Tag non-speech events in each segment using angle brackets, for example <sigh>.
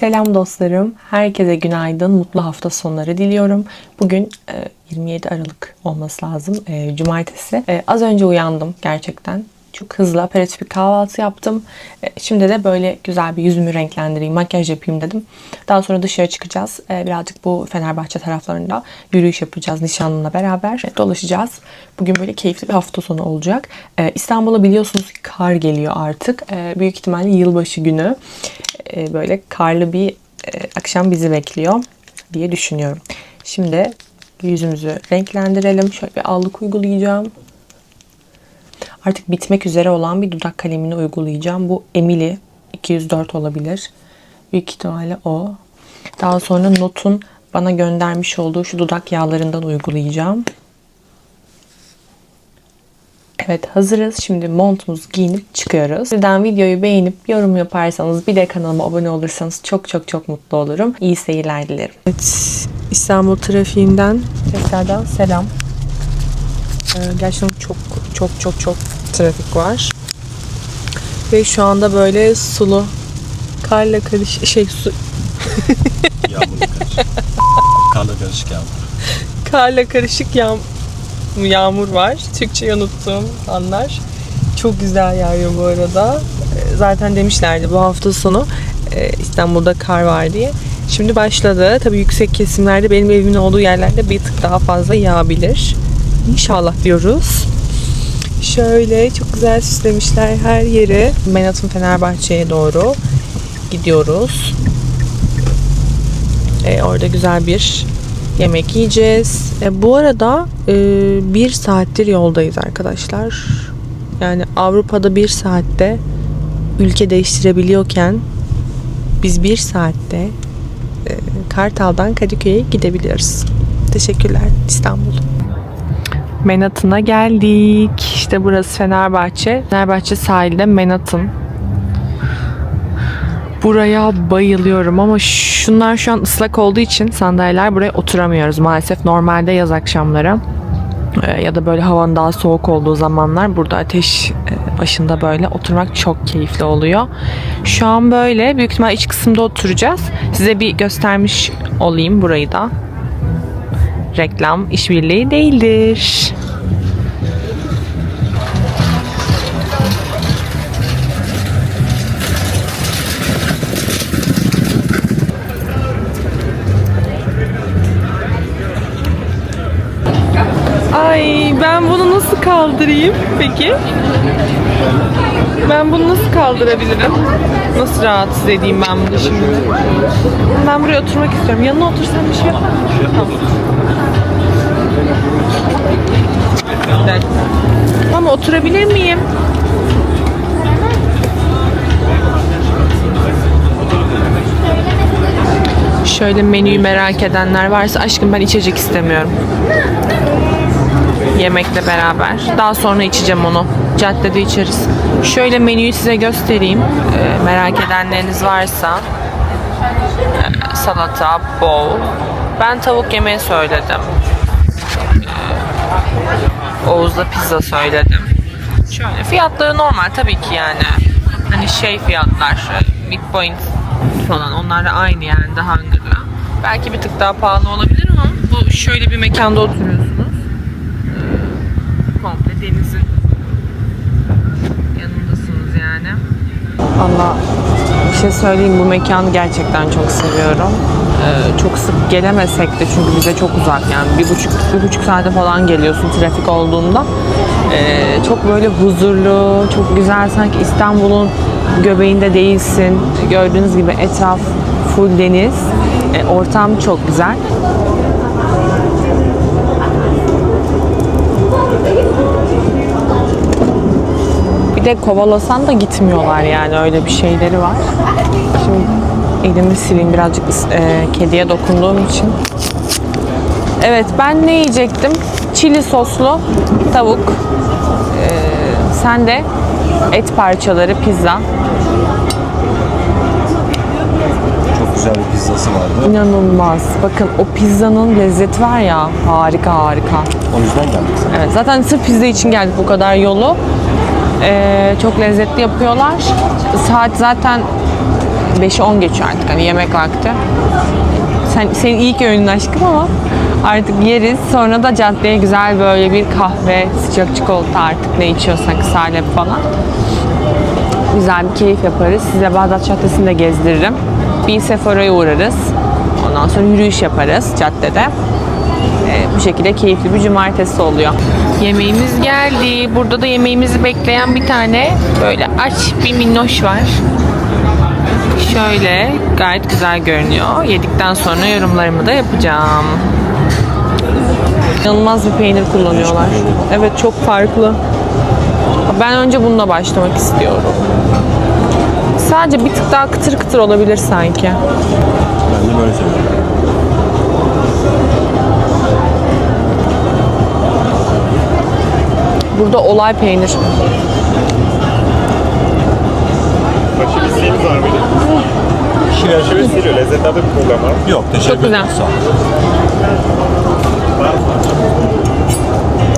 Selam dostlarım. Herkese günaydın. Mutlu hafta sonları diliyorum. Bugün e, 27 Aralık olması lazım. e, Cumartesi. E, az önce uyandım gerçekten. Çok hızlı aperatif bir kahvaltı yaptım. E, Şimdi de böyle güzel bir yüzümü renklendireyim, makyaj yapayım dedim. Daha sonra dışarı çıkacağız. E, Birazcık bu Fenerbahçe taraflarında yürüyüş yapacağız nişanlımla beraber. E, Dolaşacağız. Bugün böyle keyifli bir hafta sonu olacak. E, İstanbul'a biliyorsunuz kar geliyor artık. E, Büyük ihtimalle yılbaşı günü e, böyle karlı bir e, akşam bizi bekliyor diye düşünüyorum. Şimdi yüzümüzü renklendirelim. Şöyle bir allık uygulayacağım. Artık bitmek üzere olan bir dudak kalemini uygulayacağım. Bu Emily 204 olabilir. Büyük ihtimalle o. Daha sonra Not'un bana göndermiş olduğu şu dudak yağlarından uygulayacağım. Evet hazırız. Şimdi montumuzu giyinip çıkıyoruz. Sizden videoyu beğenip yorum yaparsanız bir de kanalıma abone olursanız çok çok çok mutlu olurum. İyi seyirler dilerim. Evet İstanbul trafiğinden tekrardan selam. Ee, gerçekten çok çok çok çok trafik var. Ve şu anda böyle sulu karla karış şey su Yağmurlu karışık. <laughs> Karla karışık yağmur. karla karışık yağ- yağmur var. Türkçe unuttuğum anlar. Çok güzel yağıyor bu arada. Ee, Zaten demişlerdi bu hafta sonu e, İstanbul'da kar var diye. Şimdi başladı. Tabii yüksek kesimlerde benim evimin olduğu yerlerde bir tık daha fazla yağabilir. İnşallah diyoruz. Şöyle çok güzel süslemişler her yeri. Menat'ın Fenerbahçe'ye doğru gidiyoruz. Ee, orada güzel bir yemek yiyeceğiz. E, bu arada e, bir saattir yoldayız arkadaşlar. Yani Avrupa'da bir saatte ülke değiştirebiliyorken biz bir saatte e, Kartal'dan Kadıköy'e gidebiliyoruz. Teşekkürler İstanbul. Menatın'a geldik. İşte burası Fenerbahçe. Fenerbahçe sahilde Menatın. Buraya bayılıyorum ama şunlar şu an ıslak olduğu için sandalyeler buraya oturamıyoruz maalesef. Normalde yaz akşamları e, ya da böyle havanın daha soğuk olduğu zamanlar burada ateş e, başında böyle oturmak çok keyifli oluyor. Şu an böyle büyük ihtimal iç kısımda oturacağız. Size bir göstermiş olayım burayı da. Reklam işbirliği değildir. Kaldırayım peki? Ben bunu nasıl kaldırabilirim? Nasıl rahatsız edeyim ben bunu şimdi? Ben buraya oturmak istiyorum. Yanına otursam bir şey yapar? Tamam. Dakika. Ama oturabilir miyim? Şöyle menüyü merak edenler varsa aşkım ben içecek istemiyorum yemekle beraber. Daha sonra içeceğim onu. Caddede içeriz. Şöyle menüyü size göstereyim. Ee, merak edenleriniz varsa. Ee, salata, bowl. Ben tavuk yemeği söyledim. Ee, Oğuz'da pizza söyledim. Şöyle fiyatları normal tabii ki yani. Hani şey fiyatlar, e, midpoint falan onlar da aynı yani daha Hunger'la. Belki bir tık daha pahalı olabilir ama bu şöyle bir mekanda oturuyorsunuz Valla bir şey söyleyeyim bu mekanı gerçekten çok seviyorum. Ee, çok sık gelemesek de çünkü bize çok uzak yani bir buçuk bir buçuk saate falan geliyorsun trafik olduğunda. Ee, çok böyle huzurlu, çok güzel sanki İstanbul'un göbeğinde değilsin. Gördüğünüz gibi etraf full deniz. Ee, ortam çok güzel. De kovalasan da gitmiyorlar yani öyle bir şeyleri var. Şimdi elimi sileyim birazcık e, kediye dokunduğum için. Evet ben ne yiyecektim? Çili soslu tavuk. E, sen de et parçaları, pizza. Çok güzel bir pizzası vardı. İnanılmaz. Bakın o pizzanın lezzeti var ya harika harika. O yüzden geldik. Evet zaten sırf pizza için geldik bu kadar yolu. Ee, çok lezzetli yapıyorlar. Saat zaten 5'i 10 geçiyor artık hani yemek vakti. Sen, senin ilk öğünün aşkım ama artık yeriz. Sonra da caddeye güzel böyle bir kahve, sıcak çikolata artık ne içiyorsak salep falan. Güzel bir keyif yaparız. Size Bağdat Caddesi'nde gezdiririm. Bir Sephora'ya uğrarız. Ondan sonra yürüyüş yaparız caddede. Bu şekilde keyifli bir cumartesi oluyor. Yemeğimiz geldi. Burada da yemeğimizi bekleyen bir tane böyle aç bir minnoş var. Şöyle gayet güzel görünüyor. Yedikten sonra yorumlarımı da yapacağım. İnanılmaz bir peynir kullanıyorlar. Evet çok farklı. Ben önce bununla başlamak istiyorum. Sadece bir tık daha kıtır kıtır olabilir sanki. Ben de böyle seviyorum. Burada olay peynir. Başka bir isteğiniz var mıydı? Şirin. Şöyle siliyor. Lezzet adı bir programa. Yok teşekkür Çok güzel. ederim. Sağ ol.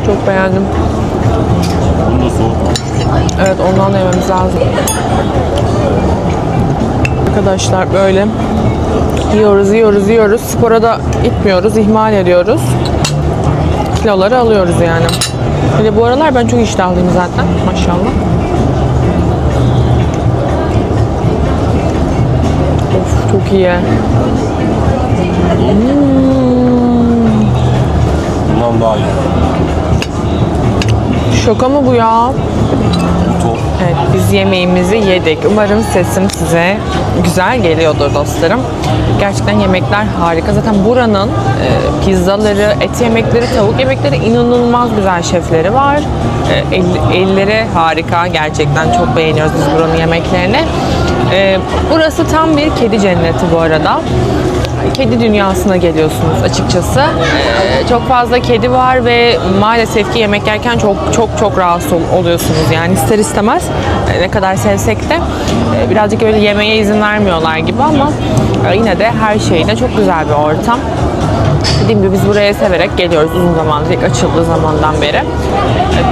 Çok beğendim. Bunu da soğuk. Evet ondan da yememiz lazım. Arkadaşlar böyle yiyoruz, yiyoruz, yiyoruz. Spora da gitmiyoruz, ihmal ediyoruz. Kiloları alıyoruz yani. Bir de bu aralar ben çok iştahlıyım zaten maşallah. Of çok iyi. Bundan daha iyi. Şaka mı bu ya? Evet biz yemeğimizi yedik. Umarım sesim size güzel geliyordur dostlarım. Gerçekten yemekler harika. Zaten buranın e, pizzaları, et yemekleri, tavuk yemekleri inanılmaz güzel şefleri var. E, el- elleri harika. Gerçekten çok beğeniyoruz biz buranın yemeklerini. E, burası tam bir kedi cenneti bu arada kedi dünyasına geliyorsunuz açıkçası. Ee, çok fazla kedi var ve maalesef ki yemek yerken çok çok çok rahatsız ol- oluyorsunuz. Yani ister istemez e, ne kadar sevsek de e, birazcık öyle yemeğe izin vermiyorlar gibi ama e, yine de her şeyle çok güzel bir ortam. Dediğim gibi biz buraya severek geliyoruz uzun zamandır, ilk açıldığı zamandan beri.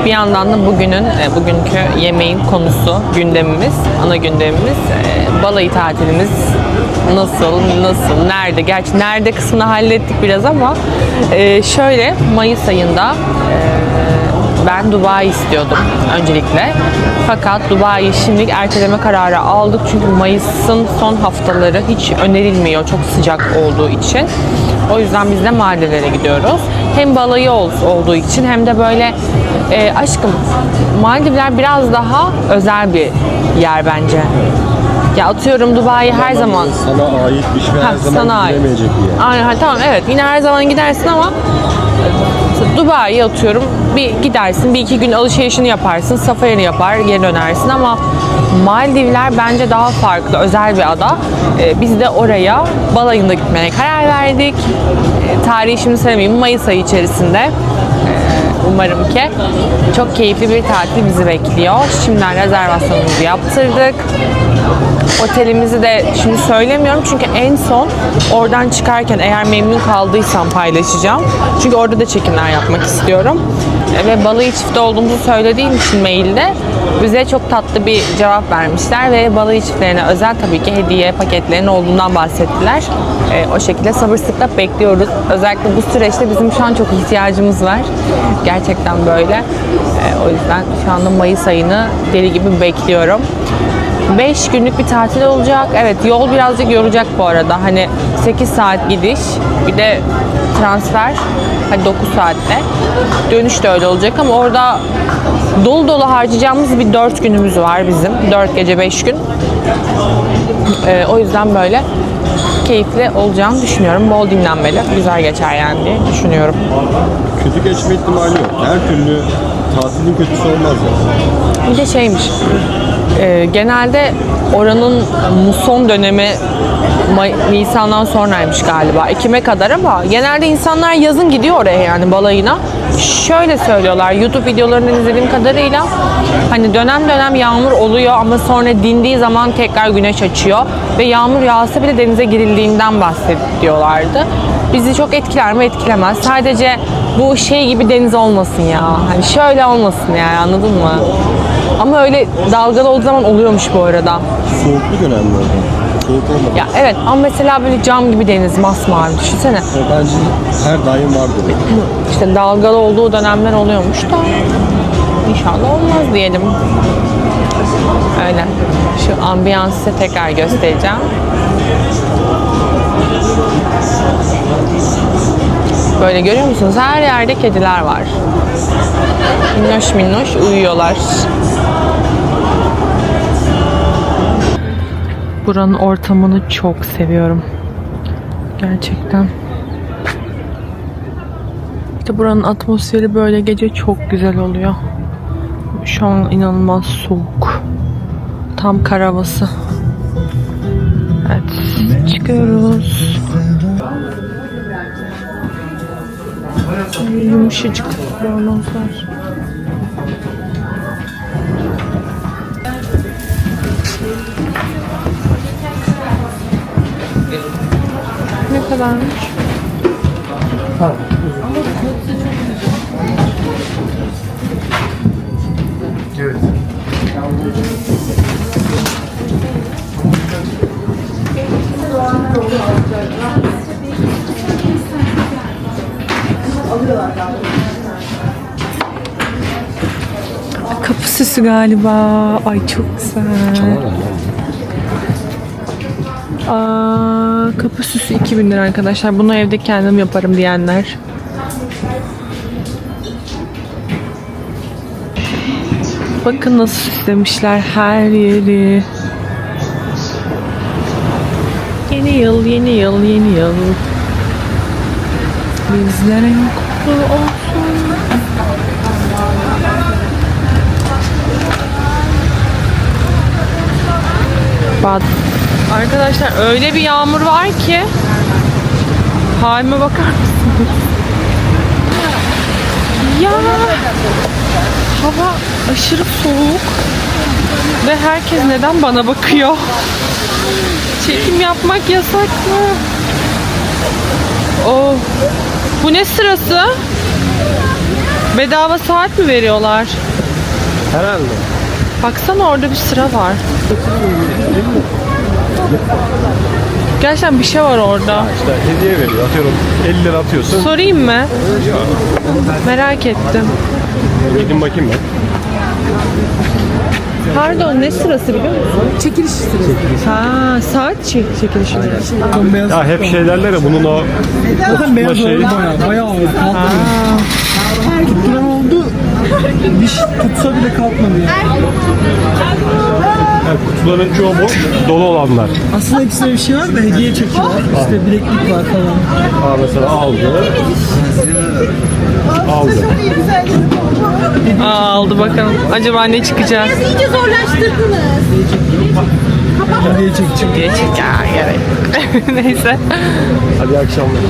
Bir yandan da bugünün, e, bugünkü yemeğin konusu, gündemimiz, ana gündemimiz, e, balayı tatilimiz nasıl, nasıl, nerede? Gerçi nerede kısmını hallettik biraz ama e, şöyle Mayıs ayında e, ben Dubai istiyordum öncelikle. Fakat Dubai'yi şimdilik erteleme kararı aldık çünkü Mayıs'ın son haftaları hiç önerilmiyor çok sıcak olduğu için. O yüzden biz de mahallelere gidiyoruz. Hem balayı ol- olduğu için hem de böyle e, aşkım Maldivler biraz daha özel bir yer bence. Ya atıyorum Dubai her zaman Sana aitmiş ve Ha, her zaman sana ait. gidilemeyecek bir yer. Aynen ha, tamam evet yine her zaman gidersin ama mesela Dubai'ye atıyorum bir gidersin bir iki gün alışverişini yaparsın safarini yapar geri dönersin ama Maldivler bence daha farklı özel bir ada. Ee, biz de oraya balayında gitmeye karar verdik. Ee, tarihi şimdi söylemeyeyim Mayıs ayı içerisinde. Ee, Umarım ki çok keyifli bir tatil bizi bekliyor. Şimdiden rezervasyonumuzu yaptırdık. Otelimizi de şimdi söylemiyorum çünkü en son oradan çıkarken eğer memnun kaldıysam paylaşacağım. Çünkü orada da çekimler yapmak istiyorum. E, Ve balayı çifti olduğumuzu söylediğim için mailde bize çok tatlı bir cevap vermişler ve balayı çiftlerine özel tabii ki hediye paketlerinin olduğundan bahsettiler. E, o şekilde sabırsızlıkla bekliyoruz. Özellikle bu süreçte bizim şu an çok ihtiyacımız var. Gerçekten böyle. E, o yüzden şu anda Mayıs ayını deli gibi bekliyorum. 5 günlük bir tatil olacak. Evet yol birazcık yoracak bu arada. Hani 8 saat gidiş bir de transfer hadi 9 saatte. Dönüş de öyle olacak ama orada dolu dolu harcayacağımız bir 4 günümüz var bizim. 4 gece 5 gün. Ee, o yüzden böyle keyifli olacağını düşünüyorum. Bol dinlenmeli. Güzel geçer yani diye düşünüyorum. Kötü geçme ihtimali yok. Her türlü tatilin kötüsü olmaz ya. Bir de şeymiş. E, genelde oranın muson dönemi May- Nisan'dan sonraymış galiba. Ekim'e kadar ama genelde insanlar yazın gidiyor oraya yani balayına. Şöyle söylüyorlar YouTube videolarından izlediğim kadarıyla hani dönem dönem yağmur oluyor ama sonra dindiği zaman tekrar güneş açıyor ve yağmur yağsa bile denize girildiğinden bahsediyorlardı. Bizi çok etkiler mi etkilemez. Sadece bu şey gibi deniz olmasın ya. Hani şöyle olmasın yani anladın mı? Ama öyle dalgalı olduğu zaman oluyormuş bu arada. Soğukluk önemli orada. soğuk olmadı. Ya evet ama mesela böyle cam gibi deniz masmavi düşünsene. O bence her daim vardır. İşte dalgalı olduğu dönemler oluyormuş da inşallah olmaz diyelim. Öyle. Şu ambiyansı tekrar göstereceğim. Böyle görüyor musunuz? Her yerde kediler var. Minnoş minnoş uyuyorlar. Buranın ortamını çok seviyorum. Gerçekten. İşte buranın atmosferi böyle gece çok güzel oluyor. Şu an inanılmaz soğuk. Tam kar havası. Evet, çıkıyoruz. Yumuşacık bornozlar. Ne kadarmış? Kapı süsü galiba. Ay çok güzel. Aa, kapı süsü 2000 lira arkadaşlar. Bunu evde kendim yaparım diyenler. Bakın nasıl süslemişler her yeri. Yeni yıl, yeni yıl, yeni yıl. Bizlere kutlu olsun. Bak. Arkadaşlar öyle bir yağmur var ki halime bakar mısınız? Ya hava aşırı soğuk ve herkes neden bana bakıyor? Çekim yapmak yasak mı? Oh. Bu ne sırası? Bedava saat mi veriyorlar? Herhalde. Baksana orada bir sıra var. Gerçekten bir şey var orada. İşte hediye veriyor. Atıyorum 50 lira atıyorsun. Sorayım mı? Merak ettim. Gidin bakayım ben. Pardon ne sırası biliyor musun? Çekiliş sırası. Ha saat çek çekilişi. Zaten beyaz. Ya hep şey derler ya bunun o Zaten beyaz şey- oldu bayağı. Bayağı oldu. Kalkmadı. Tutturan oldu. Diş tutsa bile kalkmadı yani. yani kutuların çoğu boş, dolu olanlar. Aslında hepsine bir şey var da hediye çekiyorlar. İşte bileklik var falan. Aa mesela aldı. Aldı. Aa, aldı bakalım. Acaba ne çıkacak? iyice zorlaştırdınız. Hediye çekecek. Diye çek ya gerek. yok. <laughs> Neyse. Hadi akşamlar.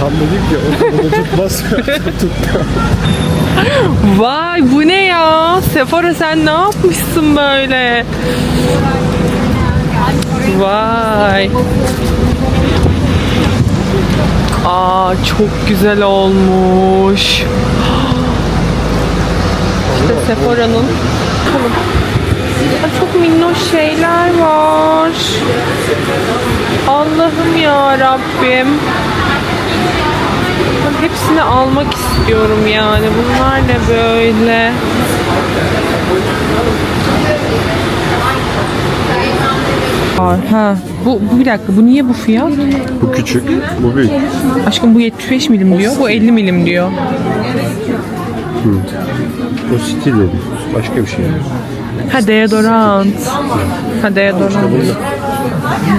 Tam dedik ya o bunu tutmaz. Tuttu. Vay bu ne ya? Sephora sen ne yapmışsın böyle? Vay. Aa çok güzel olmuş. İşte Sephora'nın çok minnoş şeyler var. Allah'ım ya Rabbim. Hepsini almak istiyorum yani. Bunlar ne böyle? Ha. Bu, bu bir dakika. Bu niye bu fiyat? Bu küçük, bu büyük. Aşkım bu 75 milim diyor. Bu 50 milim diyor. Bu stil dedi. Başka bir şey. Ha deodorant. Ha deodorant.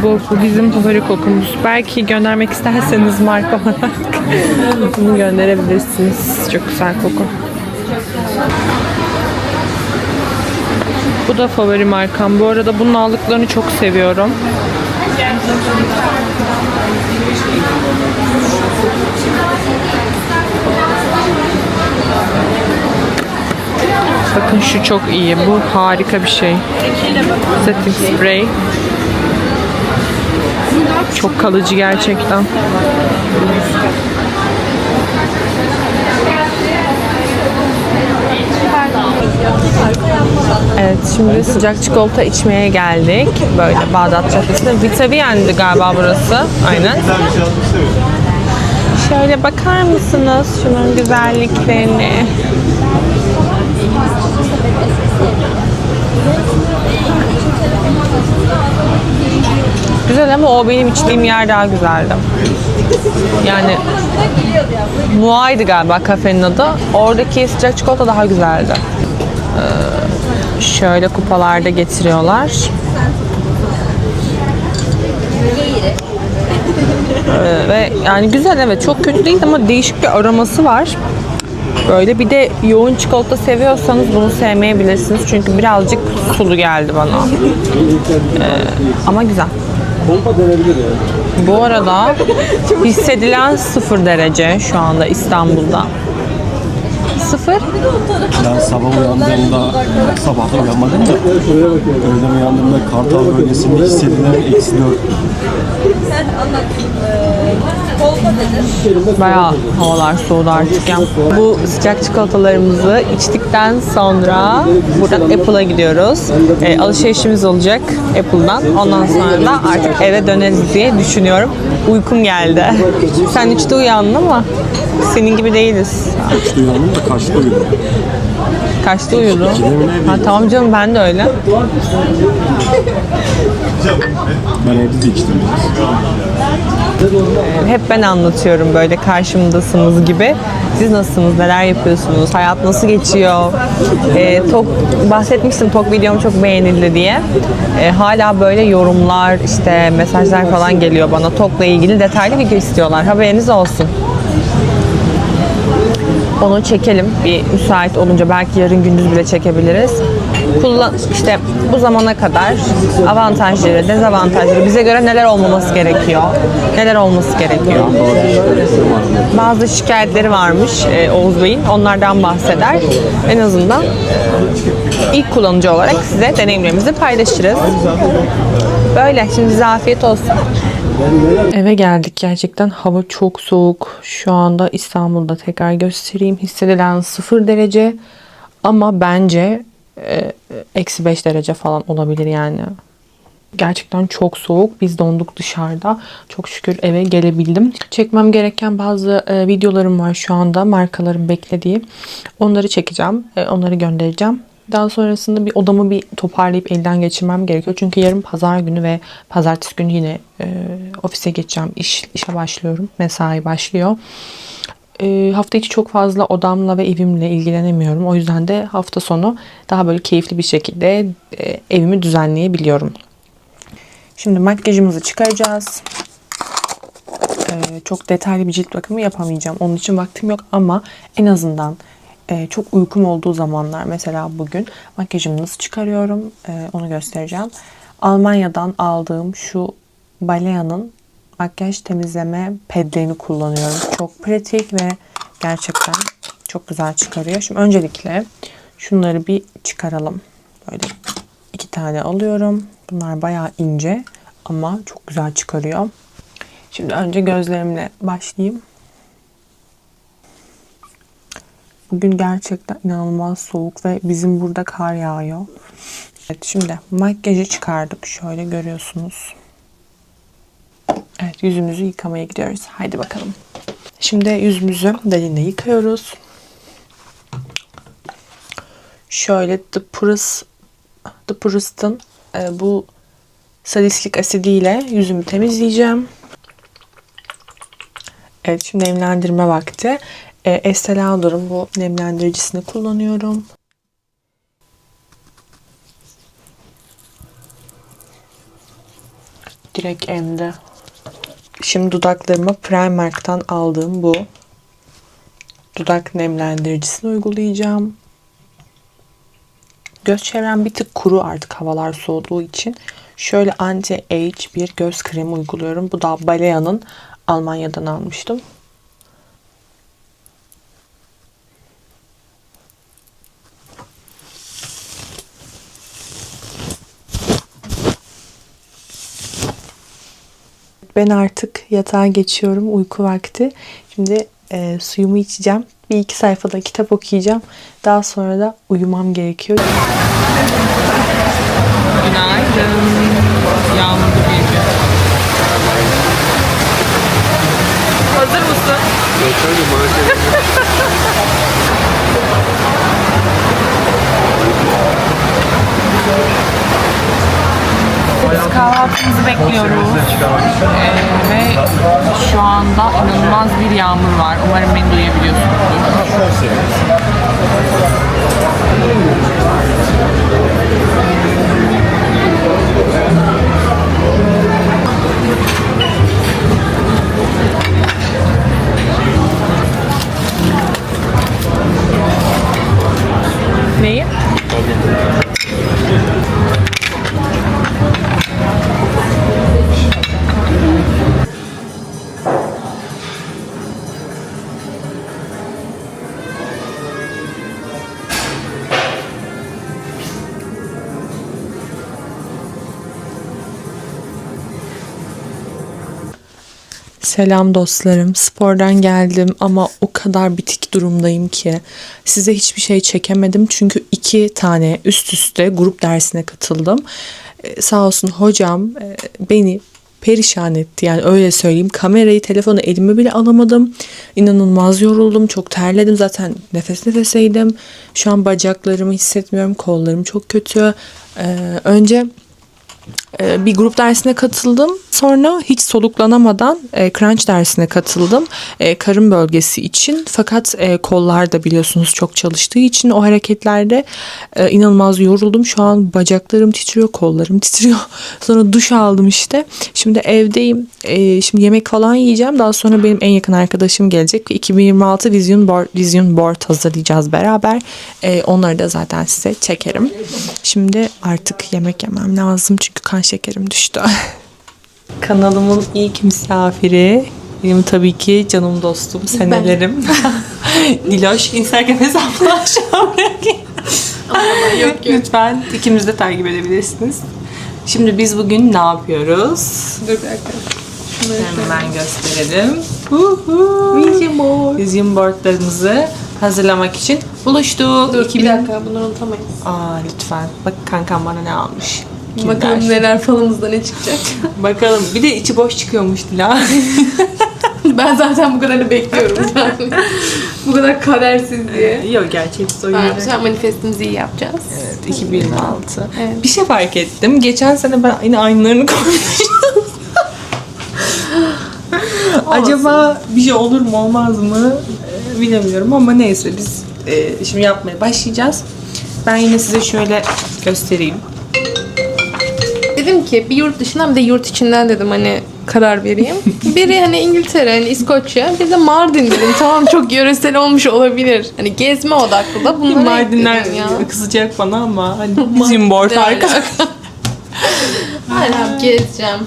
Bu, bu bizim favori kokumuz. Belki göndermek isterseniz marka olarak <laughs> bunu gönderebilirsiniz. Çok güzel koku. Bu da favori markam. Bu arada bunun aldıklarını çok seviyorum. Bakın şu çok iyi. Bu harika bir şey. Setting spray. Çok kalıcı gerçekten. Evet şimdi sıcak çikolata içmeye geldik. Böyle Bağdat Caddesi'nde. Vitaviyen'di galiba burası. Aynen. Şöyle bakar mısınız şunun güzelliklerine? Güzel ama o benim içtiğim yer daha güzeldi. Yani Muay'dı galiba kafenin adı. Oradaki sıcak çikolata daha güzeldi. Ee, şöyle kupalarda getiriyorlar. Ee, ve yani güzel evet çok kötü değil ama değişik bir aroması var. Böyle bir de yoğun çikolata seviyorsanız bunu sevmeyebilirsiniz. Çünkü birazcık sulu geldi bana. Ee, ama güzel. Bu arada <laughs> hissedilen sıfır derece şu anda İstanbul'da. Sıfır? Ben sabah uyandığımda, sabah da uyanmadım da öğlen uyandığımda Kartal bölgesinde hissedilen eksi 4. Bayağı havalar soğudu artık ya. Bu sıcak çikolatalarımızı içtikten sonra buradan Apple'a gidiyoruz. E, alışverişimiz olacak Apple'dan. Ondan sonra da artık eve döneriz diye düşünüyorum. Uykum geldi. Sen üçte uyandın ama senin gibi değiliz. Kaçta uyandım da kaçta uyudum. Kaçta uyudun? Ha, tamam canım ben de öyle. Ben evde de içtim biraz. Hep ben anlatıyorum böyle karşımdasınız gibi. Siz nasılsınız? Neler yapıyorsunuz? Hayat nasıl geçiyor? Ee, tok bahsetmiştim tok videom çok beğenildi diye. Ee, hala böyle yorumlar, işte mesajlar falan geliyor bana. Tokla ilgili detaylı video istiyorlar. Haberiniz olsun. Onu çekelim. Bir müsait olunca belki yarın gündüz bile çekebiliriz. Kullan işte bu zamana kadar avantajları, dezavantajları bize göre neler olmaması gerekiyor? Neler olması gerekiyor? Bazı şikayetleri varmış e, Oğuz Bey'in. Onlardan bahseder. En azından ilk kullanıcı olarak size deneyimlerimizi paylaşırız. Böyle. Şimdi size afiyet olsun. Eve geldik gerçekten hava çok soğuk. Şu anda İstanbul'da tekrar göstereyim. Hissedilen 0 derece ama bence eksi 5 derece falan olabilir yani. Gerçekten çok soğuk. Biz donduk dışarıda. Çok şükür eve gelebildim. Çekmem gereken bazı e, videolarım var şu anda. Markaların beklediği. Onları çekeceğim. E, onları göndereceğim. Daha sonrasında bir odamı bir toparlayıp elden geçirmem gerekiyor. Çünkü yarın pazar günü ve pazartesi günü yine e, ofise geçeceğim. İş, işe başlıyorum. Mesai başlıyor. E, hafta içi çok fazla odamla ve evimle ilgilenemiyorum. O yüzden de hafta sonu daha böyle keyifli bir şekilde e, evimi düzenleyebiliyorum. Şimdi makyajımızı çıkaracağız. Ee, çok detaylı bir cilt bakımı yapamayacağım. Onun için vaktim yok ama en azından e, çok uykum olduğu zamanlar mesela bugün makyajımı nasıl çıkarıyorum e, onu göstereceğim. Almanya'dan aldığım şu Balea'nın makyaj temizleme pedlerini kullanıyorum. Çok pratik ve gerçekten çok güzel çıkarıyor. Şimdi öncelikle şunları bir çıkaralım. Böyle iki tane alıyorum. Bunlar bayağı ince ama çok güzel çıkarıyor. Şimdi önce gözlerimle başlayayım. Bugün gerçekten inanılmaz soğuk ve bizim burada kar yağıyor. Evet şimdi makyajı çıkardık. Şöyle görüyorsunuz. Evet yüzümüzü yıkamaya gidiyoruz. Haydi bakalım. Şimdi yüzümüzü delinle yıkıyoruz. Şöyle The Purist, The Purist'ın e, bu salisylik asidiyle yüzümü temizleyeceğim. Evet şimdi nemlendirme vakti. E, Estee Lauder'ın bu nemlendiricisini kullanıyorum. Direkt emde. Şimdi dudaklarıma Primark'tan aldığım bu dudak nemlendiricisini uygulayacağım. Göz çevrem bir tık kuru artık havalar soğuduğu için. Şöyle anti-age bir göz kremi uyguluyorum. Bu da Balea'nın Almanya'dan almıştım. Ben artık yatağa geçiyorum. Uyku vakti. Şimdi e, suyumu içeceğim. Bir iki sayfada kitap okuyacağım. Daha sonra da uyumam gerekiyor. Günaydın. Yağmurlu bir gün. Hazır mısın? Biz kahvaltımızı bekliyoruz. Ee, ve şu anda inanılmaz bir yağmur var. Umarım beni duyabiliyorsunuzdur. Neyi? Selam dostlarım. Spordan geldim ama o kadar bitik durumdayım ki size hiçbir şey çekemedim. Çünkü iki tane üst üste grup dersine katıldım. Ee, sağ olsun hocam e, beni perişan etti. Yani öyle söyleyeyim. Kamerayı, telefonu elime bile alamadım. İnanılmaz yoruldum. Çok terledim. Zaten nefes nefeseydim. Şu an bacaklarımı hissetmiyorum. Kollarım çok kötü. Ee, önce bir grup dersine katıldım. Sonra hiç soluklanamadan e, crunch dersine katıldım. E, karın bölgesi için. Fakat e, kollarda biliyorsunuz çok çalıştığı için o hareketlerde e, inanılmaz yoruldum. Şu an bacaklarım titriyor, kollarım <laughs> titriyor. Sonra duş aldım işte. Şimdi evdeyim. E, şimdi yemek falan yiyeceğim. Daha sonra benim en yakın arkadaşım gelecek. 2026 Vision Board, Vision Board hazırlayacağız beraber. E, onları da zaten size çekerim. Şimdi artık yemek yemem lazım çünkü kan şekerim düştü. <laughs> Kanalımın ilk misafiri benim tabii ki canım dostum senelerim. <laughs> Diloş Instagram hesabını aşağı bırakayım. yok, Lütfen ikimiz de takip edebilirsiniz. Şimdi biz bugün ne yapıyoruz? Dur bir dakika. Hemen gösterelim. Vision board. Vision boardlarımızı hazırlamak için buluştuk. Dur 2000 bir dakika bunları unutamayız. Aa lütfen. Bak kankam bana ne almış. Bakalım Kinder. neler falımızda ne çıkacak. <laughs> Bakalım. Bir de içi boş çıkıyormuş Dila. <laughs> ben zaten bu kadarını bekliyorum yani. bu kadar kadersiz diye. Yok gerçek soyu. Ben güzel manifestimizi iyi yapacağız. Evet 2026. Evet. Bir şey fark ettim. Geçen sene ben yine aynılarını koymuşum. <laughs> Acaba bir şey olur mu olmaz mı Ee, bilemiyorum ama neyse biz e, şimdi yapmaya başlayacağız. Ben yine size şöyle göstereyim. Dedim ki bir yurt dışından bir de yurt içinden dedim hani karar vereyim. <laughs> Biri hani İngiltere, hani İskoçya, bir de Mardin dedim. Tamam çok yöresel olmuş olabilir. Hani gezme odaklı da bunları Mardinler ekledim ya. kızacak bana ama hani <laughs> bizim board arka. <laughs> Aynen gezeceğim.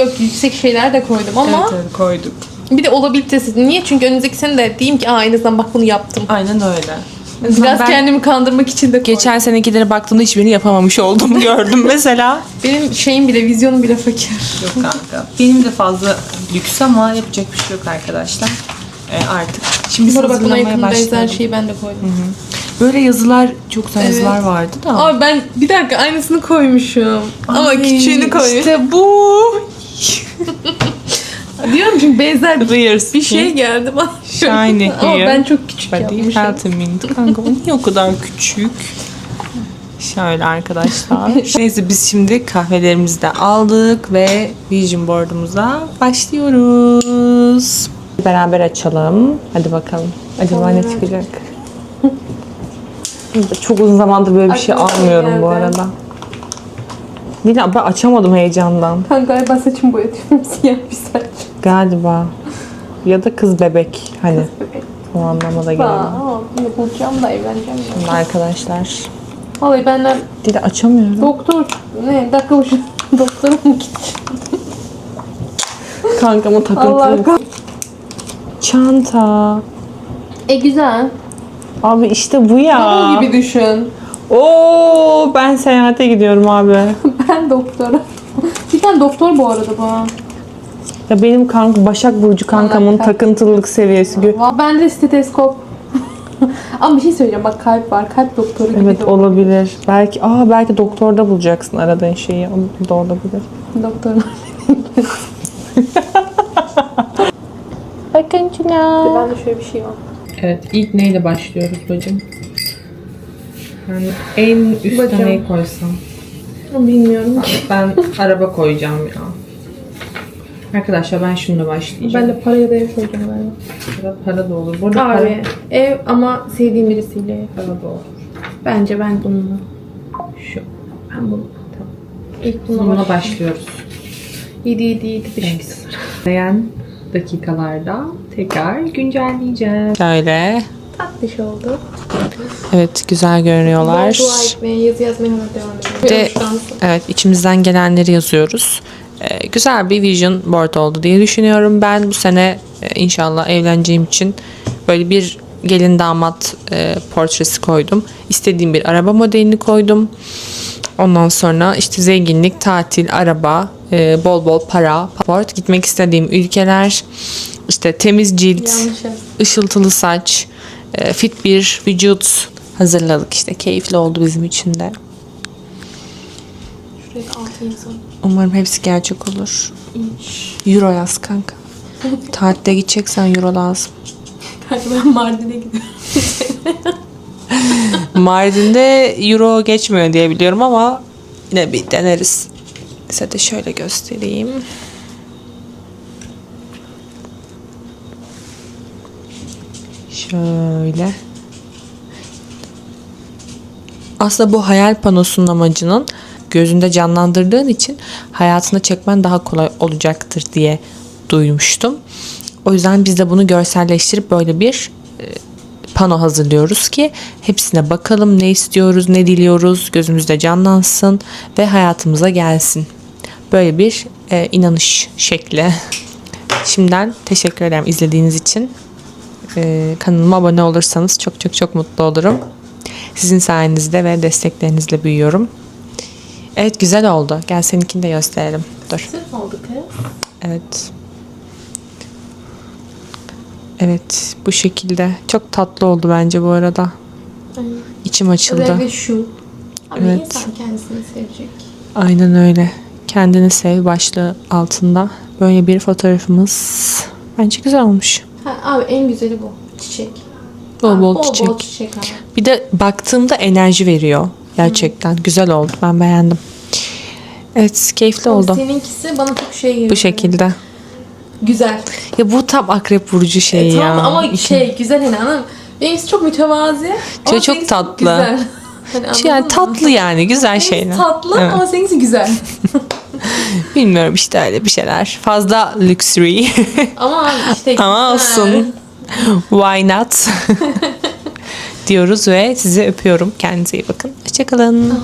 Yok yüksek şeyler de koydum ama Evet, evet, koyduk. bir de olabilitesi. Niye? Çünkü önümüzdeki sene de diyeyim ki aa en azından bak bunu yaptım. Aynen öyle. Biraz Ben- kendimi kandırmak için de koydum. Geçen senekilere baktığımda hiçbirini yapamamış olduğumu <laughs> gördüm mesela. Benim şeyim bile, vizyonum bile fakir. Yok kanka. Benim de fazla lüks ama yapacak bir şey yok arkadaşlar. Ee, artık. Şimdi biz hazırlamaya başlayalım. şeyi ben de koydum. Böyle yazılar, çok güzel Evet. yazılar vardı da. Ama ben bir dakika aynısını koymuşum. Ama Ay, küçüğünü koymuşum. İşte bu. <laughs> Diyorum çünkü benzer bir, bir şey geldi bana. Shiny Ama here. ben çok küçük Body yapmışım. healthy mint. Kanka o niye o kadar küçük? Şöyle arkadaşlar. <laughs> Neyse biz şimdi kahvelerimizi de aldık ve vision board'umuza başlıyoruz. Beraber açalım. Hadi bakalım. Acaba ne çıkacak? Çok uzun zamandır böyle bir şey Aklıma almıyorum bu geldi. arada. Dila ben açamadım heyecandan. Ben galiba saçımı boyatıyorum <laughs> siyah bir saç. Galiba. Ya da kız bebek hani o anlamada Aa, geliyor. ama bunu bulacağım da evleneceğim ya. Şimdi arkadaşlar. Vallahi benden Dila açamıyorum. doktor ne dakika başı <laughs> doktora mı gideceğim? Kankama Allah takıntılı. kah- Çanta. E güzel. Abi işte bu ya. Bavul gibi düşün. Oo ben seyahate gidiyorum abi. <laughs> Ben doktora. bir tane doktor bu arada bu. Ya benim kanka Başak Burcu kankamın takıntılılık seviyesi. gö- Ben de steteskop. <laughs> Ama bir şey söyleyeceğim bak kalp var. Kalp doktoru gibi Evet de olabilir. Belki aa belki doktorda bulacaksın aradığın şeyi. O da olabilir. doktor. <laughs> Bakın Cina. ben de şöyle bir şey var. Evet ilk neyle başlıyoruz bacım? Yani en üstte Bacım. neyi koysam? Bilmiyorum ki. Ben araba koyacağım ya. Arkadaşlar ben şununla başlayacağım. Ben de para ya da ev koyacağım galiba. Para, para da olur. Burada Abi ev ama sevdiğim birisiyle. para, para da olur. Bence ben bununla. Şu. Ben bunu. Tamam. İlk bununla, Bununla başlayayım. başlıyoruz. 7 7 7 5 Evet. İlerleyen dakikalarda tekrar güncelleyeceğim. Şöyle. Tatlış oldu. Evet güzel görünüyorlar. Dua etmeye, yazı yazmaya hemen devam edelim. De evet içimizden gelenleri yazıyoruz. Ee, güzel bir vision board oldu diye düşünüyorum. Ben bu sene e, inşallah evleneceğim için böyle bir gelin damat e, portresi koydum. İstediğim bir araba modelini koydum. Ondan sonra işte zenginlik, tatil, araba, e, bol bol para, pasaport, gitmek istediğim ülkeler, işte temiz cilt, Yanlış yaz. ışıltılı saç, e, fit bir vücut hazırladık işte. Keyifli oldu bizim için de. Şuraya da 6 insan. Umarım hepsi gerçek olur. Euro yaz kanka. Tatilde gideceksen euro lazım. Kanka ben Mardin'e gidiyorum. <laughs> Mardin'de euro geçmiyor diye biliyorum ama yine bir deneriz. Size de şöyle göstereyim. Şöyle. Aslında bu hayal panosunun amacının gözünde canlandırdığın için hayatına çekmen daha kolay olacaktır diye duymuştum. O yüzden biz de bunu görselleştirip böyle bir e, pano hazırlıyoruz ki hepsine bakalım ne istiyoruz, ne diliyoruz, gözümüzde canlansın ve hayatımıza gelsin. Böyle bir e, inanış şekli. Şimdiden teşekkür ederim izlediğiniz için. E, kanalıma abone olursanız çok çok çok mutlu olurum. Sizin sayenizde ve desteklerinizle büyüyorum. Evet güzel oldu. Gel seninkini de gösterelim. Dur. Sırf oldu kız. Evet. Evet bu şekilde. Çok tatlı oldu bence bu arada. Aynen. İçim açıldı. Özellikle şu. Abi Evet. insan kendisini sevecek. Aynen öyle. Kendini sev başlığı altında böyle bir fotoğrafımız. Bence güzel olmuş. Ha, abi en güzeli bu. Çiçek. Bol bol bol çiçek. Bol çiçek abi. Bir de baktığımda enerji veriyor. Gerçekten güzel oldu. Ben beğendim. Evet keyifli oldu. Seninkisi bana çok şey geliyor. Bu şekilde. Güzel. Ya bu tam akrep burcu şeyi E, ya. tamam ama şey güzel hani anladın mı? Benimkisi çok mütevazi. ama Şey çok seninkisi tatlı. Güzel. <laughs> Hani anladın yani mı? tatlı yani güzel Seninkisi şeyler. tatlı Evet. ama seninkisi güzel. <laughs> Bilmiyorum işte öyle bir şeyler. Fazla luxury. ama işte <laughs> Ama güzel. olsun. Why not? Diyoruz ve sizi öpüyorum. Kendinize iyi bakın. Hoşçakalın.